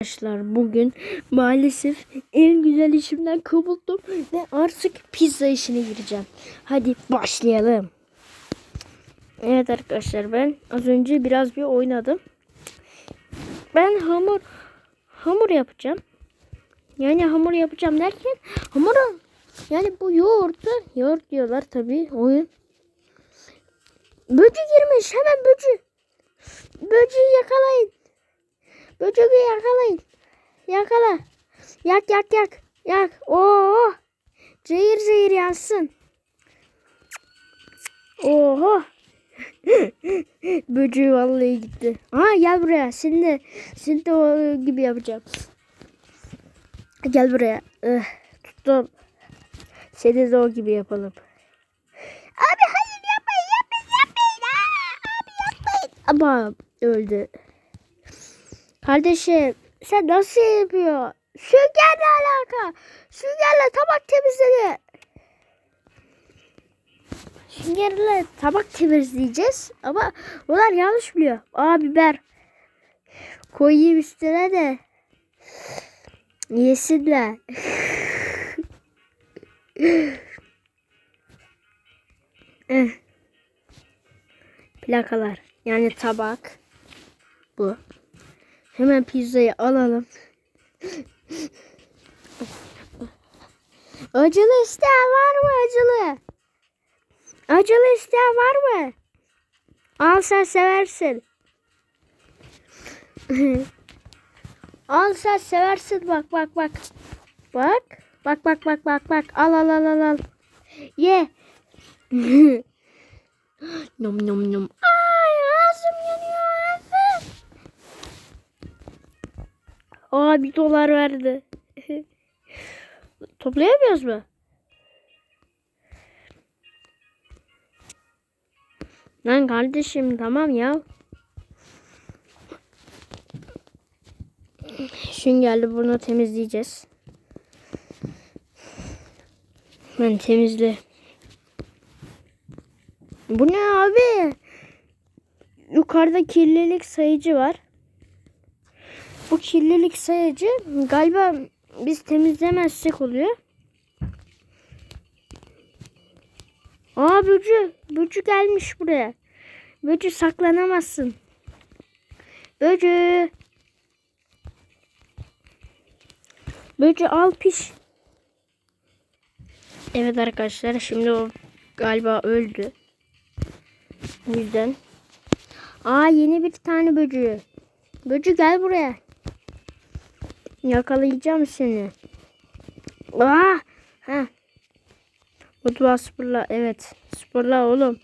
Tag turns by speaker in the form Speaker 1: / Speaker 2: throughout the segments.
Speaker 1: Arkadaşlar bugün maalesef en güzel işimden kovuldum ve artık pizza işine gireceğim. Hadi başlayalım. Evet arkadaşlar ben az önce biraz bir oynadım. Ben hamur hamur yapacağım. Yani hamur yapacağım derken hamuru yani bu yoğurdu yoğurt diyorlar tabi oyun. Böcü girmiş hemen böcü. Böcüyü yakalayın. Böceği yakalayın. Yakala. Yak yak yak. Yak. Oo. Zehir zehir yansın. Oho. Böceği vallahi gitti. Aa gel buraya. Seni de, seni de o gibi yapacağım. Gel buraya. Eh, tuttum. Seni de o gibi yapalım. Abi hayır yapmayın yapmayın yapmayın. Aa, abi yapmayın. Ama öldü. Kardeşim sen nasıl yapıyor? Süngerle alaka. Süngerle tabak temizledi. Süngerle tabak temizleyeceğiz ama bunlar yanlış biliyor. Aa biber. Koyayım üstüne de. Yesinler. Eh. Plakalar. Yani tabak. Bu. Hemen pizzayı alalım. Acılı isteyen var mı acılı? Acılı isteyen var mı? Al sen seversin. al sen seversin bak bak bak. Bak. Bak bak bak bak bak. Al al al al al. Ye. nom nom nom. Ay Aa bir dolar verdi. Toplayamıyoruz mu? Lan kardeşim tamam ya. Süngerli bunu temizleyeceğiz. Ben temizle. Bu ne abi? Yukarıda kirlilik sayıcı var. Bu kirlilik sayıcı galiba biz temizlemezsek oluyor. Aa böcü. Böcü gelmiş buraya. Böcü saklanamazsın. Böcü. Böcü al piş. Evet arkadaşlar şimdi o galiba öldü. O yüzden. Aa yeni bir tane böcü. Böcü gel buraya. Yakalayacağım seni. Aa! Ha. Mutfağı spırla. Evet. Spırla oğlum.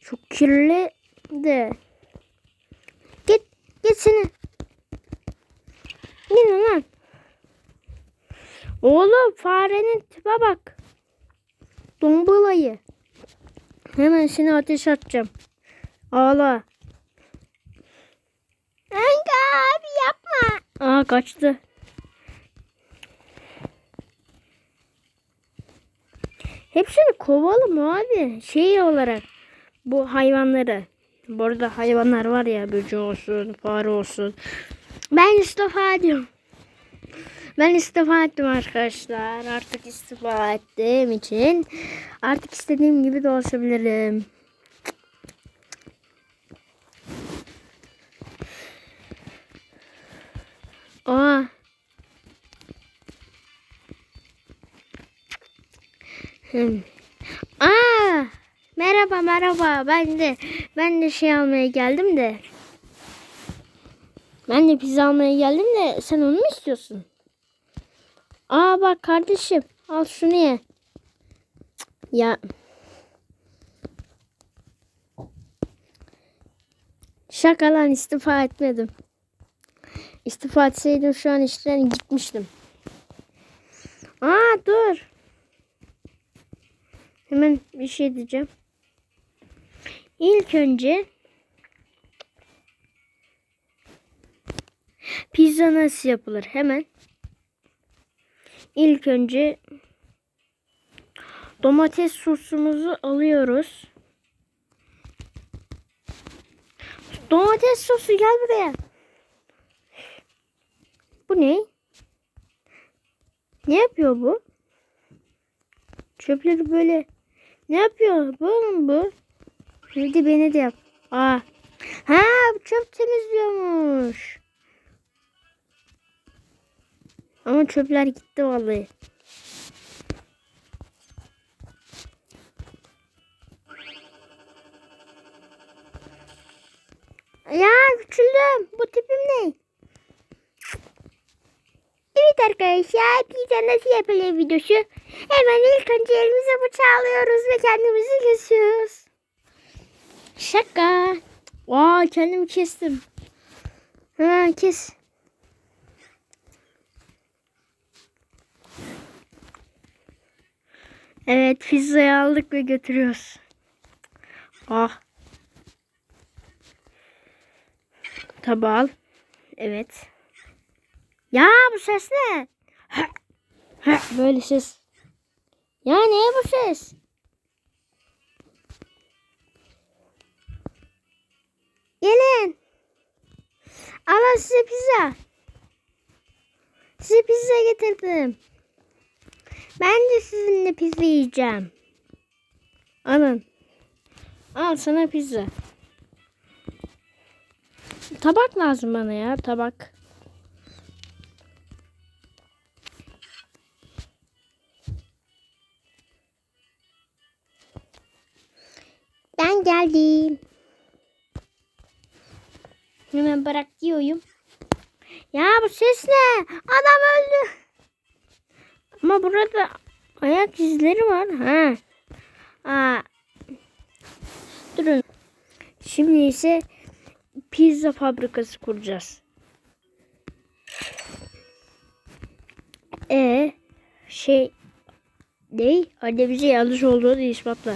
Speaker 1: Çok kirli de. Git. Git seni. Gidin lan. Oğlum farenin tipe bak. Dombalayı. Hemen seni ateş atacağım. Ağla. Anka abi yapma. Aa kaçtı. Hepsini kovalım abi. Şey olarak bu hayvanları. Bu arada hayvanlar var ya böcek olsun, fare olsun. Ben istifa ediyorum. Ben istifa ettim arkadaşlar. Artık istifa ettiğim için artık istediğim gibi dolaşabilirim. Aa. Hmm. Aa, merhaba merhaba. Ben de ben de şey almaya geldim de. Ben de pizza almaya geldim de sen onu mu istiyorsun? Aa bak kardeşim al şunu ye. Ya. Şaka lan istifa etmedim. İstifa etseydim şu an işten gitmiştim. Aa dur. Hemen bir şey diyeceğim. İlk önce pizza nasıl yapılır? Hemen ilk önce domates sosumuzu alıyoruz. Domates sosu gel buraya. Bu ne? Ne yapıyor bu? Çöpleri böyle ne yapıyor bu oğlum bu? Hadi beni de yap. Aa. Ha çöp temizliyormuş. Ama çöpler gitti vallahi. Ya küçüldüm. Bu tipim ne? Evet arkadaşlar pizza nasıl yapılır videosu. Hemen ilk önce elimize bıçağı alıyoruz ve kendimizi kesiyoruz. Şaka. Vay kendimi kestim. Ha kes. Evet pizzayı aldık ve götürüyoruz. Ah. Tabağı al. Evet. Ya bu ses ne? Böyle ses. Ya ne bu ses? Gelin. Alın size pizza. Size pizza getirdim. Ben de sizinle pizza yiyeceğim. Alın. Al sana pizza. Tabak lazım bana ya tabak. Ben geldim. Hemen bırak diyorum. Ya bu ses ne? Adam öldü. Ama burada ayak izleri var. Ha. Aa. Durun. Şimdi ise pizza fabrikası kuracağız. E şey ne? Anne bize yanlış olduğunu ispatla.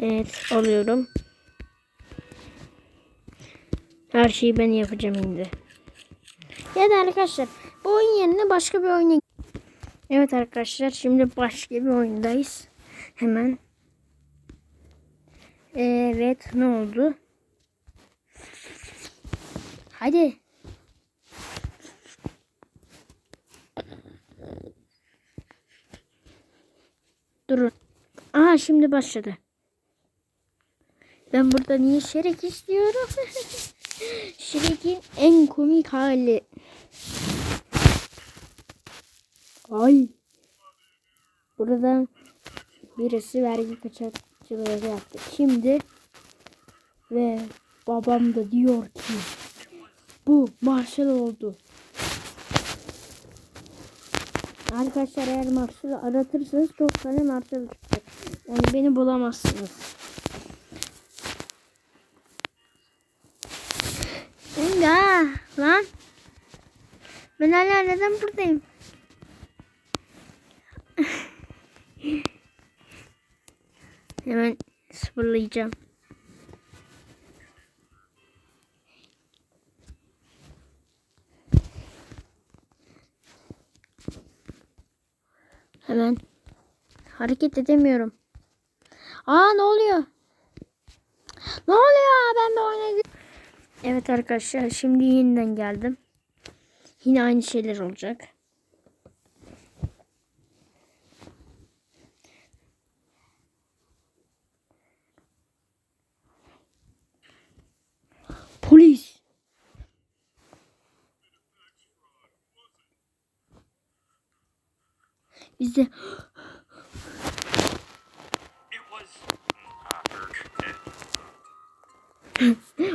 Speaker 1: Evet alıyorum. Her şeyi ben yapacağım şimdi. Ya da arkadaşlar bu oyun yerine başka bir oyuna Evet arkadaşlar şimdi başka bir oyundayız. Hemen. Evet ne oldu? Hadi. Durun. Aha şimdi başladı. Ben burada niye şerek istiyorum? Şirek'in en komik hali. Ay. Burada birisi vergi kaçakçılığı yaptı. Şimdi ve babam da diyor ki bu Marshall oldu. Arkadaşlar eğer Marshall'ı aratırsanız çok tane Marshall çıkacak. Yani beni bulamazsınız. Ya lan. Ben hala neden buradayım? Hemen sıfırlayacağım. Hemen hareket edemiyorum. Aa ne oluyor? Ne oluyor? Ben de oyuna Evet arkadaşlar şimdi yeniden geldim. Yine aynı şeyler olacak. Polis. Bizde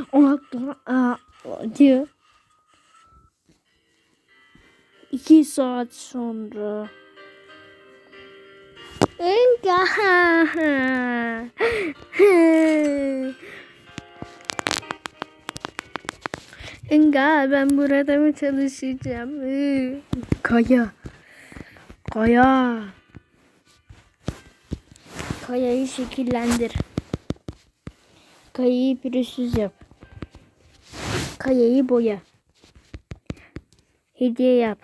Speaker 2: It was
Speaker 1: o aklıma aa, diyor. İki saat sonra. Enga ben burada mı çalışacağım? Kaya. Kaya. Kayayı şekillendir. Kayayı pürüzsüz yap. Kayayı boya. Hediye yap.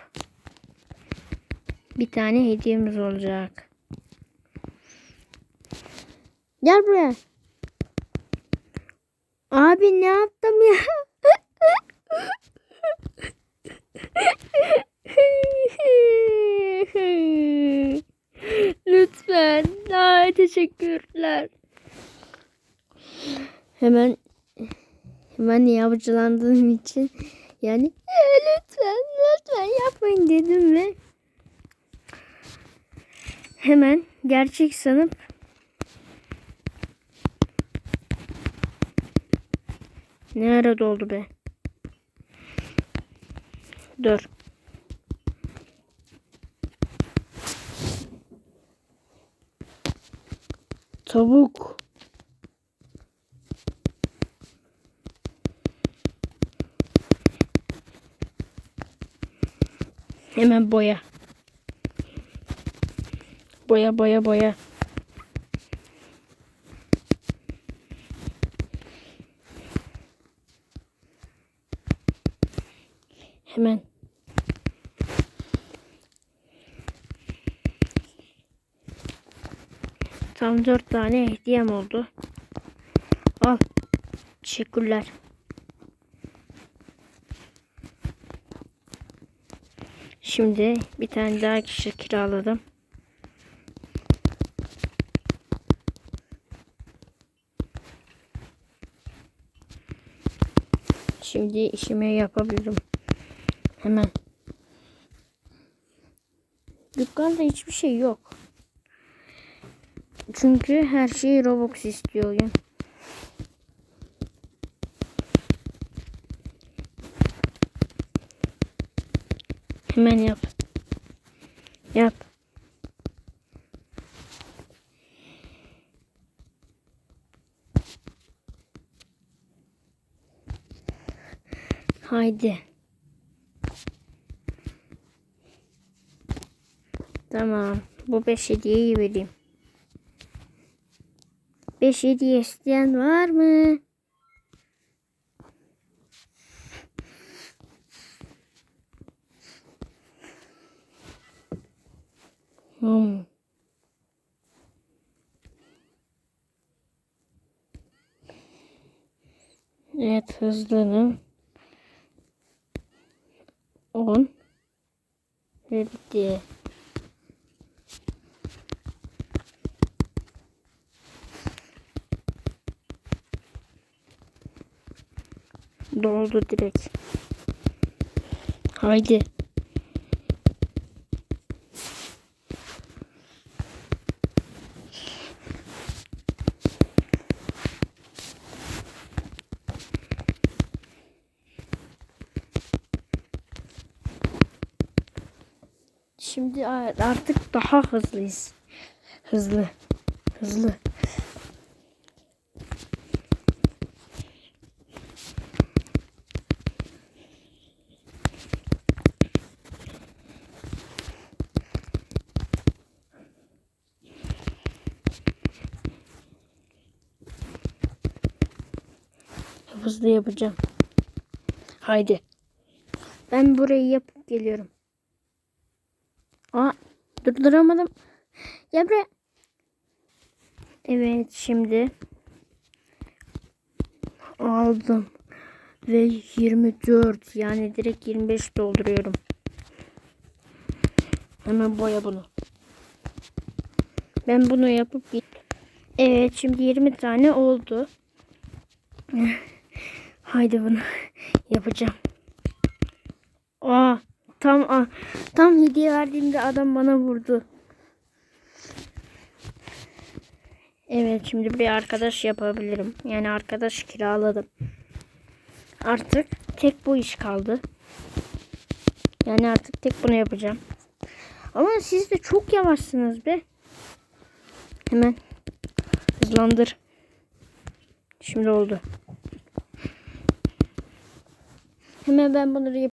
Speaker 1: Bir tane hediyemiz olacak. Gel buraya. Abi ne yaptım ya? Lütfen. Ay teşekkürler. Hemen hemen yavuculandığım için yani "E, lütfen lütfen yapmayın dedim ve hemen gerçek sanıp ne ara doldu be? Dur. Tavuk. Hemen boya. Boya boya boya. Hemen. Tam dört tane hediyem oldu. Al. Teşekkürler. Şimdi bir tane daha kişi kiraladım. Şimdi işimi yapabilirim. Hemen. Dükkanda hiçbir şey yok. Çünkü her şeyi Robux istiyor oyun. Hemen yap. Yap. Haydi. Tamam. Bu 5 hediyeyi vereyim. 5 hediye isteyen var mı? Hmm. Evet hızlının 10 ve bitti. Doldu direkt. Haydi. Şimdi artık daha hızlıyız. Hızlı. Hızlı. Hızlı yapacağım. Haydi. Ben burayı yapıp geliyorum. Durduramadım. Gel buraya. Evet şimdi aldım ve 24 yani direkt 25 dolduruyorum. Hemen boya bunu. Ben bunu yapıp Evet şimdi 20 tane oldu. Haydi bunu yapacağım. Aa tam aa, tam hediye verdiğimde adam bana vurdu. Evet şimdi bir arkadaş yapabilirim. Yani arkadaş kiraladım. Artık tek bu iş kaldı. Yani artık tek bunu yapacağım. Ama siz de çok yavaşsınız be. Hemen hızlandır. Şimdi oldu. Hemen ben bunları yap